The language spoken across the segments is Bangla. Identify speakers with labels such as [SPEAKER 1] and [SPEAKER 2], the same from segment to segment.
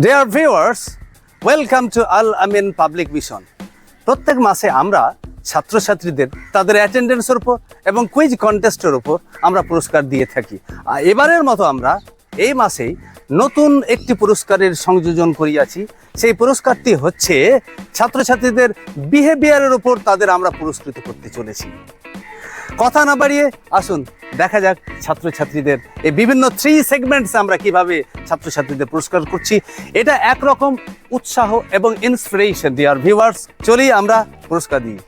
[SPEAKER 1] Dear viewers welcome to Al Amin public mission প্রত্যেক মাসে আমরা ছাত্রছাত্রীদের, তাদের অ্যাটেন্ডেন্সের উপর এবং কুইজ কন্টেস্টের উপর আমরা পুরস্কার দিয়ে থাকি। আর এবারের মতো আমরা এই মাসেই নতুন একটি পুরস্কারের সংযোজন করিয়াছি। সেই পুরস্কারটি হচ্ছে ছাত্রছাত্রীদের বিহেভিয়ারের উপর তাদের আমরা পুরস্কৃত করতে চলেছি। কথা না বাড়িয়ে আসুন, দেখা যাক ছাত্রছাত্রীদের এই বিভিন্ন থ্রি সেগমেন্টস আমরা কীভাবে ছাত্রছাত্রীদের পুরস্কার করছি। এটা একরকম উৎসাহ এবং ইন্সপিরেশন ডিয়ার ভিউয়ার্স চলি আমরা পুরস্কার দিই।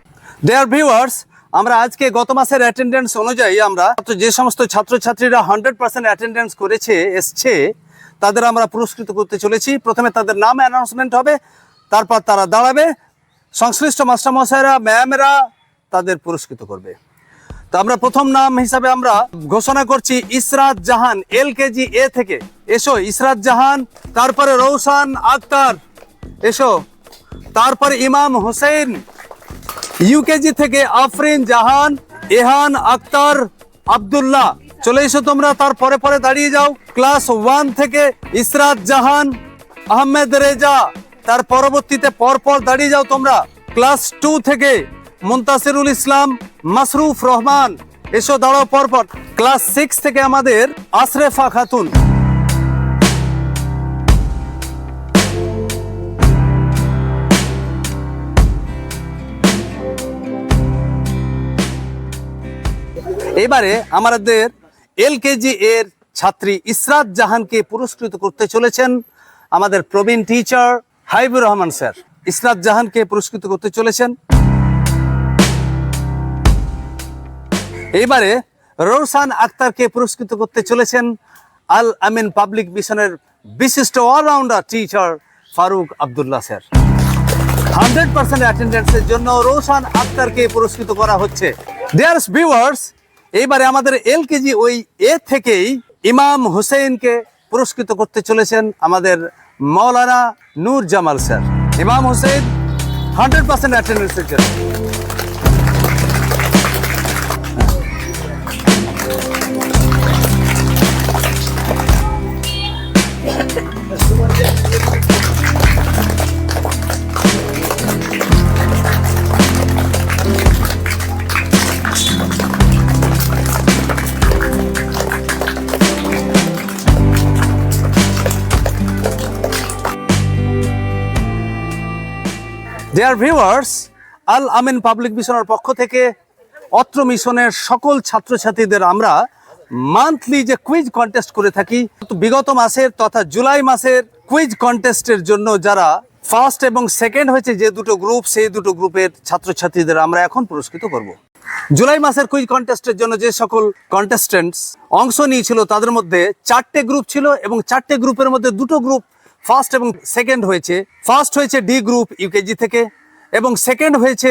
[SPEAKER 1] ডিয়ার ভিউয়ার্স আমরা আজকে গত মাসের অ্যাটেন্ডেন্স অনুযায়ী আমরা যে সমস্ত ছাত্রছাত্রীরা হান্ড্রেড পার্সেন্ট অ্যাটেন্ডেন্স করেছে, এসছে, তাদের আমরা পুরস্কৃত করতে চলেছি। প্রথমে তাদের নাম অ্যানাউন্সমেন্ট হবে, তারপর তারা দাঁড়াবে। সংশ্লিষ্ট মাস্টারমশাইরা ম্যামেরা তাদের পুরস্কৃত করবে। তো আমরা প্রথম নাম হিসাবে আমরা ঘোষণা করছি ইসরাত জাহান এল কেজি এ থেকে। এসো ইসরাত জাহান, তারপরে রৌশান আক্তার। এসো। তারপরে ইমাম হোসেন ইউকেজি থেকে আফরিন জাহান, এহান আক্তার আব্দুল্লাহ। চলে এসো তোমরা তার পরে পরে দাঁড়িয়ে যাও। ক্লাস ওয়ান থেকে ইসরাত জাহান, আহমেদ রেজা। তার পরবর্তীতে পর পর দাঁড়িয়ে যাও তোমরা। ক্লাস টু থেকে মুন্তাসিরুল ইসলাম, মাসরুফ রহমান। এসো দাঁড়াও পর পর ক্লাস সিক্স থেকে আমাদের আশরেফা খাতুন। এবারে আমাদের এলকেজি এর ছাত্রী ইসরাত জাহানকে পুরস্কৃত করতে চলেছেন আমাদের প্রবীণ টিচার হাইবুর রহমান স্যার। ইসরাত জাহানকে পুরস্কৃত করতে চলেছেন। এইবারে রোশান আক্তারকে পুরস্কৃত করতে চলেছেন আল আমিন পাবলিক মিশনের বিশিষ্ট allrounder teacher Faruk Abdullah sir. Hundred percent অ্যাটেন্ডেন্সের জন্য রোশান আক্তারকে পুরস্কৃত করা হচ্ছে। ডিয়ার্স ভিউয়ার্স এইবারে আমাদের এলকেজি ওই এ থেকেই ইমাম হোসেনকে পুরস্কৃত করতে চলেছেন আমাদের মৌলানা নূর জামাল স্যার। ইমাম হোসেন হান্ড্রেড পার্সেন্ট অ্যাটেন্ডেন্সের জন্য। Dear viewers Al Amin public মিশনের পক্ষ থেকে অত্র মিশনের সকল ছাত্রছাত্রীদের আমরা মান্থলি যে কুইজ কন্টেস্ট করে থাকি, বিগত মাসের তথা জুলাই মাসের কুইজ কন্টেস্টের জন্য যারা ফার্স্ট এবং সেকেন্ড হয়েছে যে দুটো গ্রুপ সেই দুটো গ্রুপের ছাত্রছাত্রীদের আমরা এখন পুরস্কৃত করব। জুলাই মাসের কুইজ কন্টেস্টের জন্য যে সকল কন্টেস্টেন্টস অংশ নিয়েছিল, তাদের মধ্যে চারটে গ্রুপ ছিল এবং চারটে গ্রুপের মধ্যে দুটো গ্রুপ ফার্স্ট এবং সেকেন্ড হয়েছে, ফার্স্ট হয়েছে ডি গ্রুপ ইউকেজি থেকে এবং সেকেন্ড হয়েছে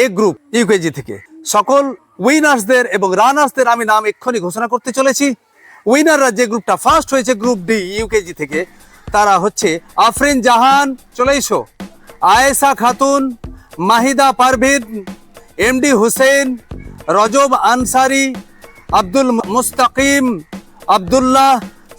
[SPEAKER 1] এ গ্রুপ ইউকেজি থেকে। সকল উইনার্সদের এবং রানার্সদের আমি নাম এক্ষুনি ঘোষণা করতে চলেছি। উইনাররা যে গ্রুপটা ফার্স্ট হয়েছে, গ্রুপ ডি ইউকেজি থেকে, তারা হচ্ছে আফরিন জাহান, চলে এসো। আয়েশা খাতুন, মাহিদা পারভিন, এমডি হুসেন, রজব আনসারি, আব্দুল মুস্তাকিম, আব্দুল্লাহ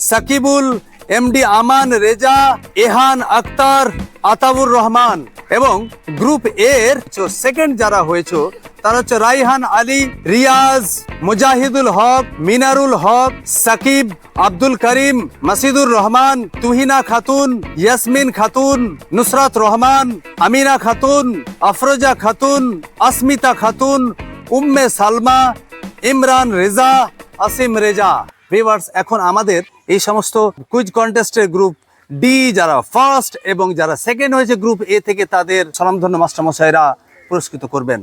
[SPEAKER 1] সাকিবুল এমডি আমান, রেজা, এহান, আক্তার, আতাউর রহমান এবং গ্রুপ এর সেকেন্ড যারা হয়েছে, তারা হচ্ছে রাইহান আলী, রিয়াজ, মুজাহিদুল হক, মিনারুল হক, সাকিব, আব্দুল করিম, মাসিদুর রহমান, তুহিনা খাতুন, ইয়াসমিন খাতুন, নুসরাত রহমান, আমিনা খাতুন, আফরোজা খাতুন, আসমিতা খাতুন, উম্মে সালমা, ইমরান রেজা, আসিম রেজা। ভিভার্স এখন আমাদের এই সমস্ত কুইজ কন্টেস্টের গ্রুপ ডি যারা ফার্স্ট এবং যারা সেকেন্ড হয়েছে গ্রুপ এ থেকে তাদের স্বনামধন্য মাস্টারমশাইরা পুরস্কৃত করবেন।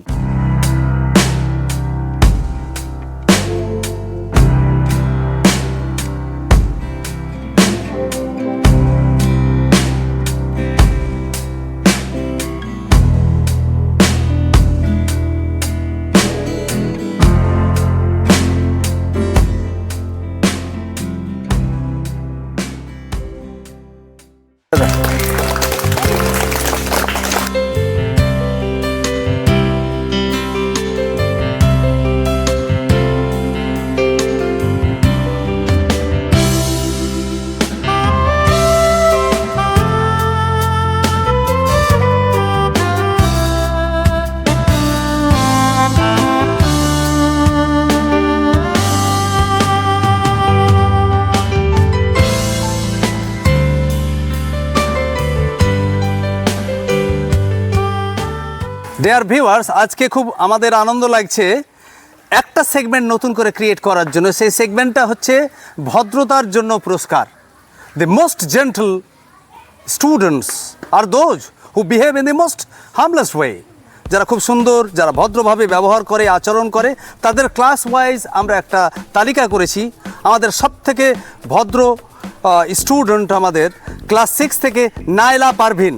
[SPEAKER 1] ডেয়ার ভিউয়ার্স আজকে খুব আমাদের আনন্দ লাগছে একটা সেগমেন্ট নতুন করে ক্রিয়েট করার জন্য। সেই সেগমেন্টটা হচ্ছে ভদ্রতার জন্য পুরস্কার। The most gentle students R those who behave in the most harmless way যারা খুব সুন্দর, যারা ভদ্রভাবে ব্যবহার করে, আচরণ করে, তাদের ক্লাস ওয়াইজ আমরা একটা তালিকা করেছি। আমাদের সব থেকে ভদ্র স্টুডেন্ট আমাদের ক্লাস সিক্স থেকে নাইলা পারভিন।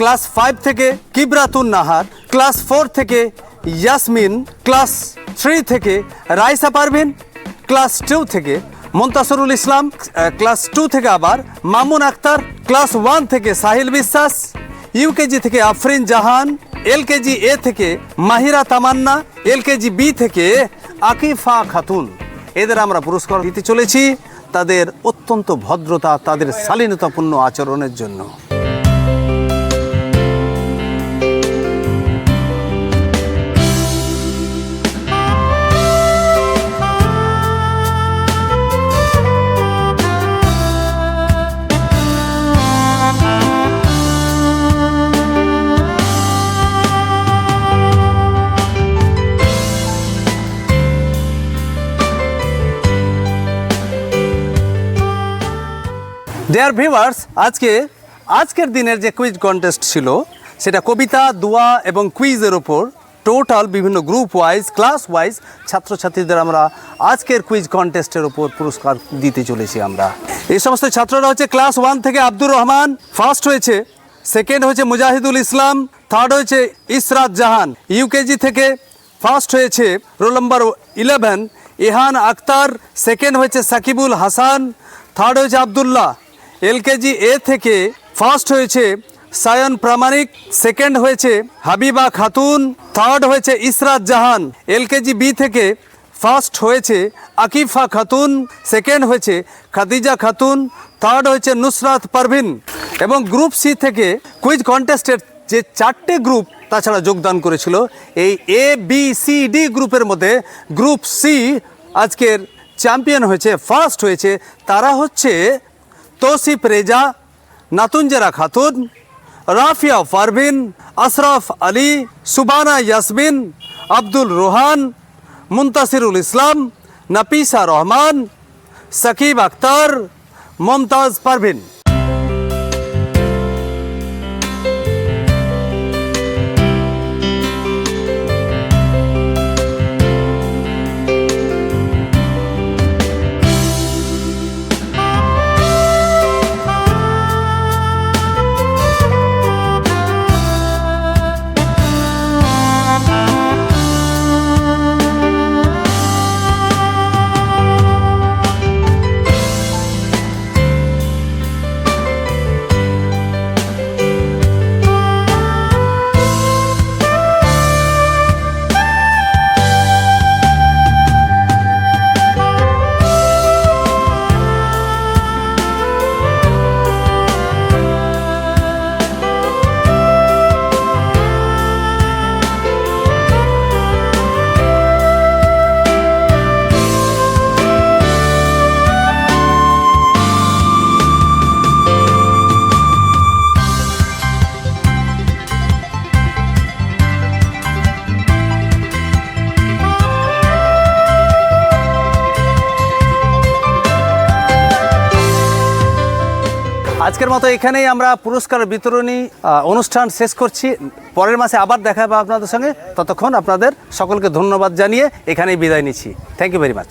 [SPEAKER 1] ক্লাস ফাইভ থেকে কিবরাতুন নাহার ক্লাস ফোর থেকে ইয়াসমিন, ক্লাস থ্রি থেকে রাইসা পারভিন, ক্লাস টু থেকে মন্তাসরুল ইসলাম ক্লাস টু থেকে আবার মামুন আক্তার, ক্লাস ওয়ান থেকে সাহিল বিশ্বাস, ইউকেজি থেকে আফরিন জাহান, এলকেজি এ থেকে মাহিরা তামান্না, এলকেজি বি থেকে আকিফা খাতুন। এদের আমরা পুরস্কার দিতে চলেছি। তাদের অত্যন্ত ভদ্রতা, তাদের শালীনতাপূর্ণ আচরণের জন্য। ডিয়ার ভিউয়ার্স আজকে, আজকের দিনের যে কুইজ কন্টেস্ট ছিল, সেটা কবিতা, দোয়া এবং কুইজের ওপর টোটাল বিভিন্ন গ্রুপ ওয়াইজ ক্লাস ওয়াইজ ছাত্রছাত্রীদের আমরা আজকের কুইজ কন্টেস্টের ওপর পুরস্কার দিতে চলেছি আমরা। এই সমস্ত ছাত্ররা হচ্ছে ক্লাস ওয়ান থেকে আব্দুর রহমান ফার্স্ট হয়েছে সেকেন্ড হয়েছে মুজাহিদুল ইসলাম থার্ড হয়েছে ইসরাত জাহান। ইউকেজি থেকে ফার্স্ট হয়েছে roll number eleven Ihan Akhtar second হয়েছে সাকিবুল হাসান থার্ড হয়েছে আবদুল্লাহ। এলকেজি এ থেকে ফার্স্ট হয়েছে সায়ন প্রামাণিক, সেকেন্ড হয়েছে হাবিবা খাতুন, থার্ড হয়েছে ইসরাত জাহান। এলকেজি বি থেকে ফার্স্ট হয়েছে আকিফা খাতুন, সেকেন্ড হয়েছে খাদিজা খাতুন, থার্ড হয়েছে নুসরাত পারভিন। এবং গ্রুপ সি থেকে কুইজ কন্টেস্টের যে চারটে গ্রুপ তাছাড়া যোগদান করেছিল, এই এ, বি, সি, ডি গ্রুপের মধ্যে গ্রুপ সি আজকের চ্যাম্পিয়ন হয়েছে, ফার্স্ট হয়েছে, তারা হচ্ছে তৌসিফ রেজা নাতুঞ্জেরা খাতুন রাফিয়া পারভিন আশরাফ আলী সুবানা ইয়াসমিন আব্দুল রোহান মুন্তাসিরুল ইসলাম নাপিসা রহমান সাকিব আক্তার মমতাজ পারভিন আজকের মতো এখানেই আমরা পুরস্কার বিতরণী অনুষ্ঠান শেষ করছি। পরের মাসে আবার দেখা হবে আপনাদের সঙ্গে। ততক্ষণ আপনাদের সকলকে ধন্যবাদ জানিয়ে এখানেই বিদায় নিচ্ছি। Thank you very much